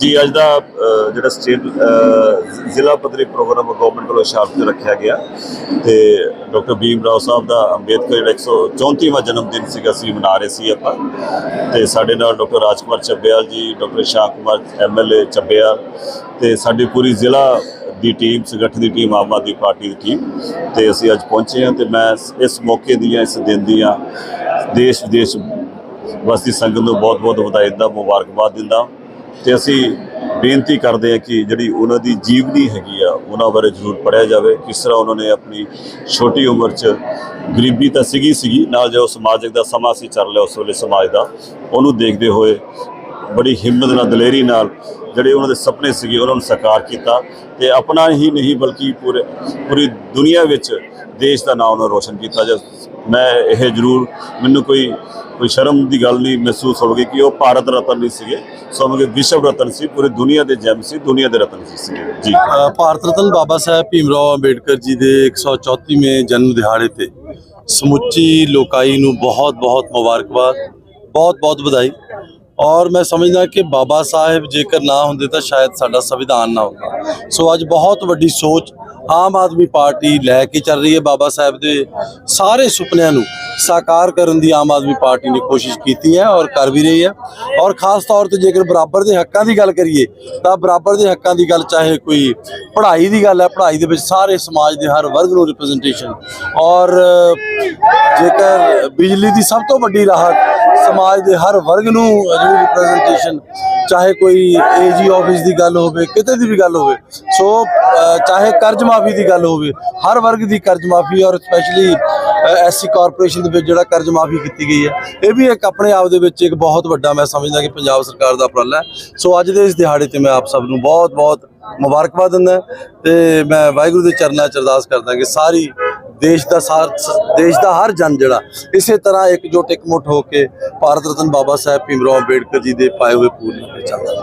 ਜੀ, ਅੱਜ ਦਾ ਜਿਹੜਾ ਸਟੇਟ ਜ਼ਿਲ੍ਹਾ ਪੱਧਰੀ ਪ੍ਰੋਗਰਾਮ ਗਵਰਨਮੈਂਟ ਵੱਲੋਂ ਸ਼ਾਰਪ ਤੇ ਰੱਖਿਆ ਗਿਆ ਤੇ ਡਾਕਟਰ ਭੀਮ ਰਾਓ ਸਾਹਿਬ ਦਾ ਅੰਬੇਦਕਰ ਜਿਹੜਾ 134ਵਾਂ ਜਨਮ ਦਿਨ ਸੀਗਾ, ਅਸੀਂ ਮਨਾ ਰਹੇ ਸੀ ਆਪਾਂ। ਤੇ ਸਾਡੇ ਨਾਲ doctor Rajkumar Chabbewal ji, doctor Shah Kumar MLA Chabbewal ਤੇ ਸਾਡੀ ਪੂਰੀ ਜ਼ਿਲ੍ਹਾ ਦੀ ਟੀਮ ਸੰਗਠਨ ਦੀ team, Aam Aadmi party team team ਤੇ ਅਸੀਂ ਅੱਜ ਪਹੁੰਚੇ ਹਾਂ ਤੇ ਮੈਂ ਇਸ- ਇਸ ਮੌਕੇ ਦੀਆਂ, ਇਸ ਦਿਨ ਦੀਆਂ ਦੇਸ਼ ਵਿਦੇਸ਼ ਵਸਦੀ ਸੰਗਤ ਨੂੰ ਬਹੁਤ-ਬਹੁਤ ਵਧਾਈ ਦਿੰਦਾ, ਮੁਬਾਰਕਬਾਦ ਦਿੰਦਾ। ਤੇ ਅਸੀਂ ਬੇਨਤੀ ਕਰਦੇ ਹਾਂ ਕਿ ਜਿਹੜੀ ਉਹਨਾਂ ਦੀ ਜੀਵਨੀ ਹੈਗੀ ਆ, ਉਹਨਾਂ ਬਾਰੇ ਜ਼ਰੂਰ ਪੜਿਆ ਜਾਵੇ। ਕਿਸ ਤਰ੍ਹਾਂ ਉਹਨਾਂ ਨੇ ਆਪਣੀ ਛੋਟੀ ਉਮਰ 'ਚ ਗਰੀਬੀ ਤਾਂ ਸੀਗੀ ਸੀਗੀ, ਨਾਲ ਜੋ ਸਮਾਜਿਕ ਦਾ ਸਮਾਂ ਸੀ, ਚੱਲ ਰਿਹਾ ਉਸ ਵੇਲੇ ਸਮਾਜ ਦਾ, ਉਹਨੂੰ ਦੇਖਦੇ ਹੋਏ ਬੜੀ ਹਿੰਮਤ ਨਾਲ, ਦਲੇਰੀ ਨਾਲ ਜਿਹੜੇ ਉਹਨਾਂ ਦੇ ਸੁਪਨੇ ਸੀਗੇ, ਉਹਨਾਂ ਨੂੰ ਸਾਕਾਰ ਕੀਤਾ ਤੇ ਆਪਣਾ ਹੀ ਨਹੀਂ, ਬਲਕਿ ਪੂਰੇ, ਪੂਰੀ ਦੁਨੀਆ ਵਿੱਚ ਦੇਸ਼ ਦਾ ਨਾਮ ਉਹਨਾਂ ਰੋਸ਼ਨ ਕੀਤਾ। ਜੇ ਮੈਂ ਇਹ ਜ਼ਰੂਰ ਮੈਨੂੰ ਕੋਈ ਕੋਈ ਸ਼ਰਮ ਦੀ ਗੱਲ ਨਹੀਂ ਮਹਿਸੂਸ ਹੋਵੇਗੀ ਕਿ ਉਹ ਭਾਰਤ ਰਤਨ ਨਹੀਂ ਸੀਗੇ। ਸਮਝੇ ਵਿਸ਼ਵ ਰਤਨ ਸੀ, ਪੂਰੀ ਦੁਨੀਆ ਦੇ ਜੈਮ ਸੀ, ਦੁਨੀਆ ਦੇ ਰਤਨ ਸੀ ਸੀਗੇ। ਜੀ। ਭਾਰਤ ਰਤਨ ਬਾਬਾ ਸਾਹਿਬ ਭੀਮ ਰਾਓ ਅੰਬੇਡਕਰ ਜੀ ਦੇ 134ਵੇਂ ਜਨਮ ਦਿਹਾੜੇ ਤੇ ਸਮੁੱਚੀ ਲੋਕਾਈ ਨੂੰ ਬਹੁਤ-ਬਹੁਤ ਮੁਬਾਰਕਬਾਦ ਬਹੁਤ-ਬਹੁਤ ਵਧਾਈ। ਔਰ ਮੈਂ ਸਮਝਦਾ ਕਿ ਬਾਬਾ ਸਾਹਿਬ ਜੇਕਰ ਨਾ ਹੁੰਦੇ ਤਾਂ ਸ਼ਾਇਦ ਸਾਡਾ ਸੰਵਿਧਾਨ ਨਾ ਹੁੰਦਾ। ਸੋ ਅੱਜ ਬਹੁਤ ਵੱਡੀ ਸੋਚ ਆਮ ਆਦਮੀ ਪਾਰਟੀ ਲੈ ਕੇ ਚੱਲ ਰਹੀ ਹੈ ਬਾਬਾ ਸਾਹਿਬ ਦੇ ਸਾਰੇ ਸੁਪਨਿਆਂ ਨੂੰ ਸਾਕਾਰ ਕਰਨ ਦੀ ਆਮ ਆਦਮੀ ਪਾਰਟੀ ਨੇ ਕੋਸ਼ਿਸ਼ ਕੀਤੀ ਹੈ ਔਰ ਕਰ ਵੀ ਰਹੀ ਹੈ। ਔਰ ਖਾਸ ਤੌਰ ਤੇ ਜੇਕਰ ਬਰਾਬਰ ਦੇ ਹੱਕਾਂ ਦੀ ਗੱਲ ਕਰੀਏ, ਤਾਂ ਬਰਾਬਰ ਦੇ ਹੱਕਾਂ ਦੀ ਗੱਲ ਚਾਹੇ ਕੋਈ ਪੜ੍ਹਾਈ ਦੀ ਗੱਲ ਹੈ, ਪੜ੍ਹਾਈ ਦੇ ਵਿੱਚ ਸਾਰੇ ਸਮਾਜ ਦੇ ਹਰ ਵਰਗ ਨੂੰ ਰਿਪਰੈਜ਼ੈਂਟੇਸ਼ਨ ਔਰ ਜੇਕਰ ਬਿਜਲੀ ਦੀ ਸਭ ਤੋਂ ਵੱਡੀ ਰਾਹਤ ਸਮਾਜ ਦੇ ਹਰ ਵਰਗ ਨੂੰ ਜਿਹੜੀ ਰਿਪਰੈਜ਼ੈਂਟੇਸ਼ਨ ਚਾਹੇ ਕੋਈ ਏਜੀ ਆਫਿਸ ਦੀ ਗੱਲ ਹੋਵੇ, ਕਿਤੇ ਦੀ ਵੀ ਗੱਲ ਹੋਵੇ, ਸੋ ਚਾਹੇ ਕਰਜ਼ ਮਾਫੀ ਦੀ ਗੱਲ ਹੋਵੇ, ਹਰ ਵਰਗ ਦੀ ਕਰਜ਼ ਮਾਫੀ ਔਰ ਸਪੈਸ਼ਲੀ ਐਸਸੀ ਕਾਰਪੋਰੇਸ਼ਨ ਦੇ ਵਿੱਚ ਜਿਹੜਾ ਕਰਜ਼ ਮਾਫੀ ਕੀਤੀ ਗਈ ਹੈ, ਇਹ ਵੀ ਇੱਕ ਆਪਣੇ ਆਪ ਦੇ ਵਿੱਚ ਇੱਕ ਬਹੁਤ ਵੱਡਾ, ਮੈਂ ਸਮਝਦਾ ਕਿ ਪੰਜਾਬ ਸਰਕਾਰ ਦਾ ਉਪਰਾਲਾ ਹੈ। ਸੋ, ਅੱਜ ਦੇ ਇਸ ਦਿਹਾੜੇ ਤੇ ਮੈਂ ਆਪ ਸਭ ਨੂੰ ਬਹੁਤ ਬਹੁਤ ਮੁਬਾਰਕਬਾਦ ਦਿੰਦਾ ਤੇ ਮੈਂ ਵਾਹਿਗੁਰੂ ਦੇ ਚਰਨਾਂ 'ਚ ਅਰਦਾਸ ਕਰਦਾ ਕਿ ਸਾਰੀ ਦੇਸ਼ ਦਾ ਸਾਰ ਦੇਸ਼ ਦਾ ਹਰ ਜਨ ਜਿਹੜਾ, ਇਸੇ ਤਰ੍ਹਾਂ ਇੱਕ ਜੁੱਟ ਇੱਕ ਮੁੱਠ ਹੋ ਕੇ ਭਾਰਤ ਰਤਨ ਬਾਬਾ ਸਾਹਿਬ ਭੀਮ ਰਾਓ ਅੰਬੇਡਕਰ ਜੀ ਦੇ ਪਾਏ ਹੋਏ ਪੂਰਨ ਚੱਲਦਾ